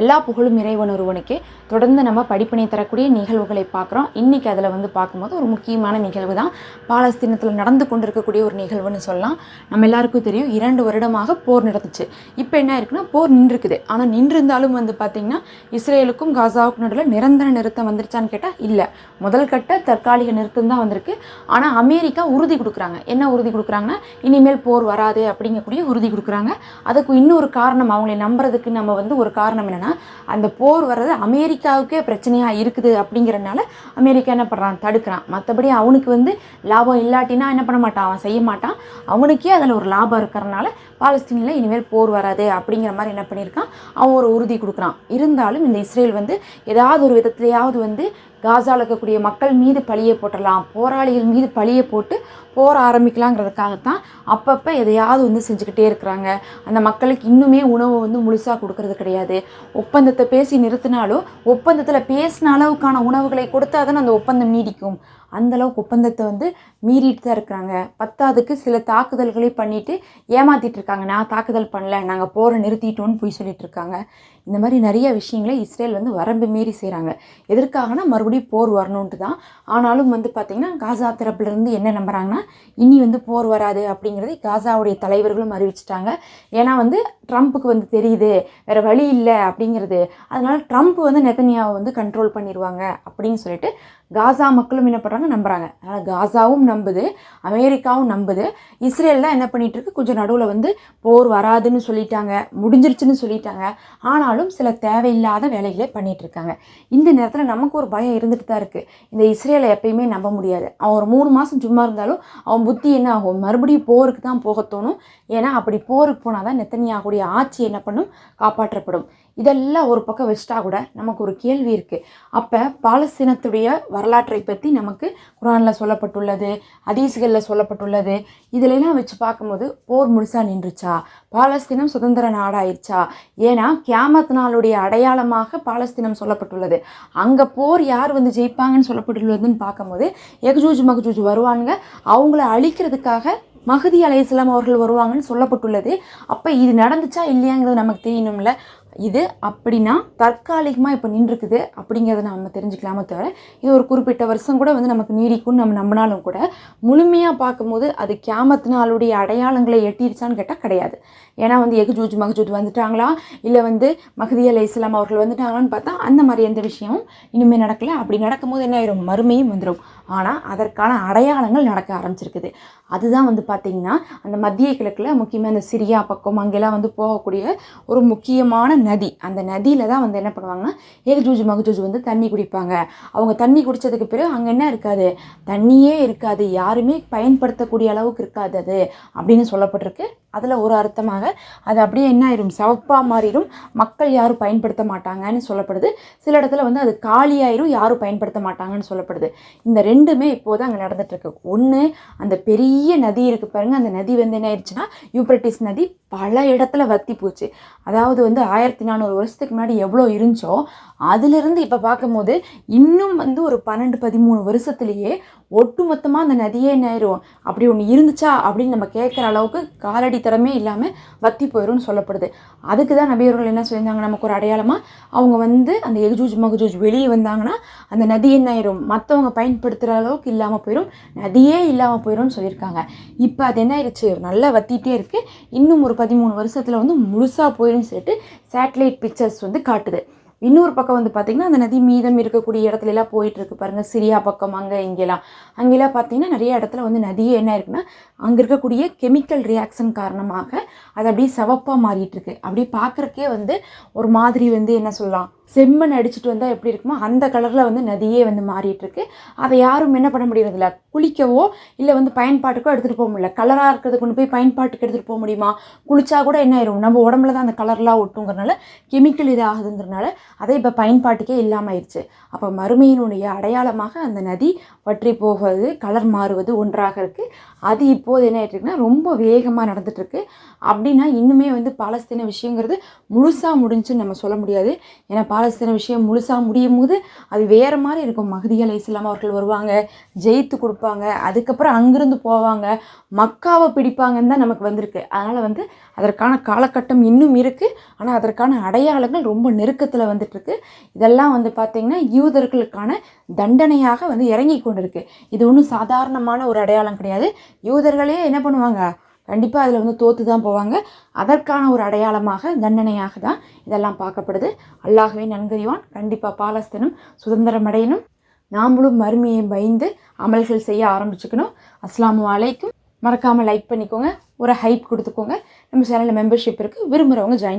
எல்லா புகழும் இறைவன் ஒருவனுக்கே. தொடர்ந்து நம்ம படிப்பினை தரக்கூடிய நிகழ்வுகளை பார்க்குறோம். இன்றைக்கி அதில் வந்து பார்க்கும்போது ஒரு முக்கியமான நிகழ்வு தான். பாலஸ்தீனத்தில் நடந்து கொண்டிருக்கக்கூடிய ஒரு நிகழ்வுன்னு சொல்லலாம். நம்ம எல்லாருக்கும் தெரியும் இரண்டு வருடமாக போர் நடந்துச்சு. இப்போ என்ன இருக்குன்னா போர் நின்றுருக்குது ஆனால் நின்றிருந்தாலும் வந்து பார்த்திங்கன்னா இஸ்ரேலுக்கும் காசாவுக்கும் நடுவில் நிரந்தர நிறுத்தம் வந்துருச்சான்னு கேட்டால் இல்லை. முதல் கட்ட தற்காலிக நிறுத்தம் தான் வந்திருக்கு. ஆனால் அமெரிக்கா உறுதி கொடுக்குறாங்க. என்ன உறுதி கொடுக்குறாங்கன்னா இனிமேல் போர் வராது அப்படிங்கக்கூடிய உறுதி கொடுக்குறாங்க. அதுக்கு இன்னொரு காரணம் அவங்களை நம்புறதுக்கு நம்ம வந்து ஒரு காரணம் என்ன என்னென்னா அந்த போர் வர்றது அமெரிக்காவுக்கே பிரச்சனையாக இருக்குது அப்படிங்கிறனால அமெரிக்கா என்ன பண்ணுறான் தடுக்கிறான். மற்றபடி அவனுக்கு வந்து லாபம் இல்லாட்டினா என்ன பண்ண மாட்டான்? அவன் செய்ய மாட்டான். அவனுக்கே அதில் ஒரு லாபம் இருக்கிறனால பாலஸ்தீனில் இனிமேல் போர் வராது அப்படிங்கிற மாதிரி என்ன பண்ணியிருக்கான்? அவன் ஒரு உறுதி கொடுக்குறான். இருந்தாலும் இந்த இஸ்ரேல் வந்து ஏதாவது ஒரு விதத்துலையாவது வந்து காசாவில் இருக்கக்கூடிய மக்கள் மீது பழியை போட்டுடலாம் போராளிகள் மீது பழியை போட்டு போர் ஆரம்பிக்கலாங்கிறதுக்காகத்தான் அப்பப்போ எதையாவது வந்து செஞ்சுக்கிட்டே இருக்கிறாங்க. அந்த மக்களுக்கு இன்னுமே உணவு வந்து முழுசாக கொடுக்கறது கிடையாது. ஒப்பந்தத்தை பேசி நிறுத்தினாலும் ஒப்பந்தத்தில் பேசின அளவுக்கான உணவுகளை கொடுத்தா தானே அந்த ஒப்பந்தம் நீடிக்கும். அந்தளவுக்கு ஒப்பந்தத்தை வந்து மீறிட்டு தான் இருக்கிறாங்க. பத்தாவதுக்கு சில தாக்குதல்களை பண்ணிட்டு ஏமாத்திட்டு இருக்காங்க நான் தாக்குதல் பண்ணல நாங்கள் போரை நிறுத்திட்டோன்னு போய் சொல்லிட்டு இருக்காங்க இந்த மாதிரி நிறைய விஷயங்களை இஸ்ரேல் வந்து வரம்பு மீறி செய்கிறாங்க எதற்காகனா மறுபடியும் போர் வரணுன்ட்டு தான் ஆனாலும் வந்து பார்த்திங்கன்னா காசா தரப்புலேருந்து என்ன நம்புறாங்கன்னா இனி வந்து போர் வராது அப்படிங்கிறதை காசாவுடைய தலைவர்களும் அறிவிச்சிட்டாங்க. ஏன்னா வந்து ட்ரம்ப்புக்கு வந்து தெரியுது வேறு வழி இல்லை அப்படிங்கிறது. அதனால் ட்ரம்ப் வந்து நெத்தனியாவை வந்து கண்ட்ரோல் பண்ணிடுவாங்க அப்படின்னு சொல்லிட்டு காசா மக்களும் என்ன பண்ணுறாங்க நம்புறாங்க. அதனால் காசாவும் நம்புது அமெரிக்காவும் நம்புது. இஸ்ரேல் தான் என்ன பண்ணிகிட்டு இருக்கு? கொஞ்சம் நடுவில் வந்து போர் வராதுன்னு சொல்லிட்டாங்க. முடிஞ்சிருச்சுன்னு சொல்லிட்டாங்க. ஆனாலும் சில தேவையில்லாத வேலைகளே பண்ணிகிட்ருக்காங்க இருக்காங்க. இந்த நேரத்தில் நமக்கு ஒரு பயம் இருந்துட்டு தான் இருக்குது இந்த இஸ்ரேலை எப்பயுமே நம்ப முடியாது. அவன் ஒரு மூணு மாதம் சும்மா இருந்தாலும் அவன் புத்தி என்ன ஆகும்? மறுபடியும் போருக்கு தான் போக தோணும். ஏன்னா அப்படி போருக்கு போனால் தான் நெத்தனியாகக்கூடிய ஆட்சி என்ன பண்ணும்? காப்பாற்றப்படும். இதெல்லாம் ஒரு பக்கம் வச்சிட்டா கூட நமக்கு ஒரு கேள்வி இருக்குது அப்போ பாலஸ்தீனத்துடைய வரலாற்றை பற்றி நமக்கு குரானில் சொல்லப்பட்டுள்ளது அதீசுகளில் சொல்லப்பட்டுள்ளது. இதிலெல்லாம் வச்சு பார்க்கும்போது போர் முழுசாக நின்றுச்சா? பாலஸ்தீனம் சுதந்திர நாடாயிருச்சா ஏன்னா கியாமத் நாளுடைய அடையாளமாக பாலஸ்தீனம் சொல்லப்பட்டுள்ளது. அங்கே போர் யார் வந்து ஜெயிப்பாங்கன்னு சொல்லப்பட்டுள்ளதுன்னு பார்க்கும்போது எக்ஜூஜ் மகஜூஜ் வருவானுங்க. அவங்கள அழிக்கிறதுக்காக மகதி அலை இஸ்லாம் அவர்கள் வருவாங்கன்னு சொல்லப்பட்டுள்ளது. அப்போ இது நடந்துச்சா இல்லையாங்கிறது நமக்கு தெரியணும்ல. இது அப்படின்னா தற்காலிகமாக இப்போ நின்றுருக்குது அப்படிங்கிறத நம்ம தெரிஞ்சுக்கலாமே தவிர இது ஒரு குறிப்பிட்ட வருஷம் கூட வந்து நமக்கு நீடிக்கும்னு நம்ம நம்பினாலும் கூட முழுமையாக பார்க்கும்போது அது கேமத்தினாலுடைய நாளுடைய அடையாளங்களை எட்டிருச்சான்னு கேட்டால் கிடையாது. ஏன்னா வந்து எகுஜூஜ் மகஜூஜ் வந்துட்டாங்களா? இல்லை வந்து மஹதி அலை இஸ்லாம் அவர்கள் வந்துட்டாங்களான்னு பார்த்தா அந்த மாதிரி எந்த விஷயமும் இனிமேல் நடக்கலை. அப்படி நடக்கும்போது என்ன ஆயிரும்? மறுமையும் வந்துடும் ஆனால் அதற்கான அடையாளங்கள் நடக்க ஆரம்பிச்சிருக்குது. அதுதான் வந்து பார்த்திங்கன்னா அந்த மத்திய கிழக்கில் முக்கியமாக அந்த சிரியா பக்கம் அங்கெல்லாம் வந்து போகக்கூடிய ஒரு முக்கியமான நதி. அந்த நதியில் தான் வந்து என்ன பண்ணுவாங்கன்னா ஏகஜூஜ் மகஜூஜ் வந்து தண்ணி குடிப்பாங்க. அவங்க தண்ணி குடித்ததுக்கு பிறகு அங்கே என்ன இருக்காது? தண்ணியே இருக்காது. யாருமே பயன்படுத்தக்கூடிய அளவுக்கு இருக்காது அது அப்படின்னு சொல்லப்பட்டிருக்கு. அதில் ஒரு அர்த்தமாக அது அப்படியே என்ன ஆயிரும்? சிவப்பாக மாறிடும் மக்கள் யாரும் பயன்படுத்த மாட்டாங்கன்னு சொல்லப்படுது. சில இடத்துல வந்து அது காலியாயிரும் யாரும் பயன்படுத்த மாட்டாங்கன்னு சொல்லப்படுது. இந்த ரெண்டுமே இப்போது அங்கே நடந்துட்டுருக்கு. ஒன்று அந்த பெரிய நதி இருக்குது பாருங்கள் அந்த நதி வந்து என்ன ஆயிடுச்சுன்னா யூப்ரட்டிஸ் நதி பல இடத்துல வத்தி போச்சு. அதாவது வந்து ஆயிரத்தி நானூறு வருஷத்துக்கு முன்னாடி எவ்வளோ இருந்துச்சோ அதிலிருந்து இப்போ பார்க்கும்போது இன்னும் வந்து ஒரு பன்னெண்டு பதிமூணு வருஷத்துலேயே ஒட்டுமொத்தமாக அந்த நதியே என்ன ஆயிரும்? அப்படி ஒன்று இருந்துச்சா அப்படின்னு நம்ம கேட்குற அளவுக்கு காலடி தரமே இல்லாமல் வத்தி போயிடும்னு சொல்லப்படுது. அதுக்கு தான் நபியர்கள் என்ன சொல்லியிருந்தாங்க? நமக்கு ஒரு அடையாளமாக அவங்க வந்து அந்த எக்ஜூஜ் மகஜூஜ் வெளியே வந்தாங்கன்னா அந்த நதி என்ன ஆயிரும்? மற்றவங்க பயன்படுத்துகிற அளவுக்கு இல்லாமல் போயிடும் நதியே இல்லாமல் போயிடும்னு சொல்லியிருக்காங்க. இப்போ அது என்ன ஆயிடுச்சு நல்லா வத்திட்டே இருக்குது இன்னும் ஒரு பதிமூணு வருஷத்தில் வந்து முழுசாக போயிடும்னு சொல்லிட்டு சேட்டலைட் பிக்சர்ஸ் வந்து காட்டுது. இன்னொரு பக்கம் வந்து பார்த்திங்கன்னா அந்த நதி மீதம் இருக்கக்கூடிய இடத்துலலாம் போயிட்டுருக்கு பாருங்கள் சிரியா பக்கம் அங்கே இங்கெல்லாம். அங்கெல்லாம் பார்த்திங்கன்னா நிறைய இடத்துல வந்து நதியே என்ன இருக்குன்னா அங்கே இருக்கக்கூடிய கெமிக்கல் ரியாக்ஷன் காரணமாக அது அப்படியே சிவப்பாக மாறிட்டுருக்கு. அப்படி அப்படியே பார்க்குறக்கே வந்து ஒரு மாதிரி வந்து என்ன சொல்லலாம் செம்மண் அடிச்சுட்டு வந்தால் எப்படி இருக்குமோ அந்த கலரில் வந்து நதியே வந்து மாறிட்டுருக்கு. அதை யாரும் என்ன பண்ண முடியறதில்ல? குளிக்கவோ இல்லை வந்து பயன்பாட்டுக்கோ எடுத்துகிட்டு போக முடியல. கலராக இருக்கிறது கொண்டு போய் பயன்பாட்டுக்கு எடுத்துகிட்டு போக முடியுமா? குளிச்சா கூட என்ன ஆயிரும்? நம்ம உடம்புல தான் அந்த கலர்லாம் ஒட்டுங்கிறனால கெமிக்கல் இதாகுதுங்கிறனால அதை இப்போ பயன்பாட்டுக்கே இல்லாமல் ஆயிடுச்சு. அப்போ மறுமையினுடைய அடையாளமாக அந்த நதி வற்றி போவது கலர் மாறுவது ஒன்றாக இருக்குது அது இப்போது என்ன ஆகிட்டுருக்குன்னா ரொம்ப வேகமாக நடந்துகிட்ருக்கு அப்படின்னா இன்னுமே வந்து பாலஸ்தீன விஷயங்கிறது முழுசாக முடிஞ்சுன்னு நம்ம சொல்ல முடியாது. ஏன்னா பாலஸ்தீன விஷயம் முழுசாக முடியும் போது அது வேறு மாதிரி இருக்கும். மகதி இஸ்லாம் அவர்கள் வருவாங்க ஜெயித்து கொடுப்பாங்க கொடுப்பாங்க அதுக்கப்புறம் அங்கிருந்து போவாங்க மக்காவை பிடிப்பாங்கன்னு தான் நமக்கு வந்திருக்கு. அதனால் வந்து அதற்கான காலகட்டம் இன்னும் இருக்குது ஆனால் அதற்கான அடையாளங்கள் ரொம்ப நெருக்கத்தில் வந்துட்டுருக்கு. இதெல்லாம் வந்து பார்த்திங்கன்னா யூதர்களுக்கான தண்டனையாக வந்து இறங்கி கொண்டிருக்கு. இது ஒன்றும் சாதாரணமான ஒரு அடையாளம் கிடையாது. யூதர்களே என்ன பண்ணுவாங்க? கண்டிப்பாக அதில் வந்து தோற்று தான் போவாங்க. அதற்கான ஒரு அடையாளமாக தண்டனையாக தான் இதெல்லாம் பார்க்கப்படுது. அல்லாஹ்வே நன்கறிவான் கண்டிப்பாக பாலஸ்தீனம் சுதந்திரம் அடையணும். நாமளும் மறுமையை பயந்து அமல்கள் செய்ய ஆரம்பிச்சுக்கணும். அஸ்ஸலாமு அலைக்கும். மறக்காமல் லைக் பண்ணிக்கோங்க. ஒரு ஹைப் கொடுத்துக்கோங்க. நம்ம சேனலில் மெம்பர்ஷிப் இருக்குது விரும்புகிறவங்க ஜாயின்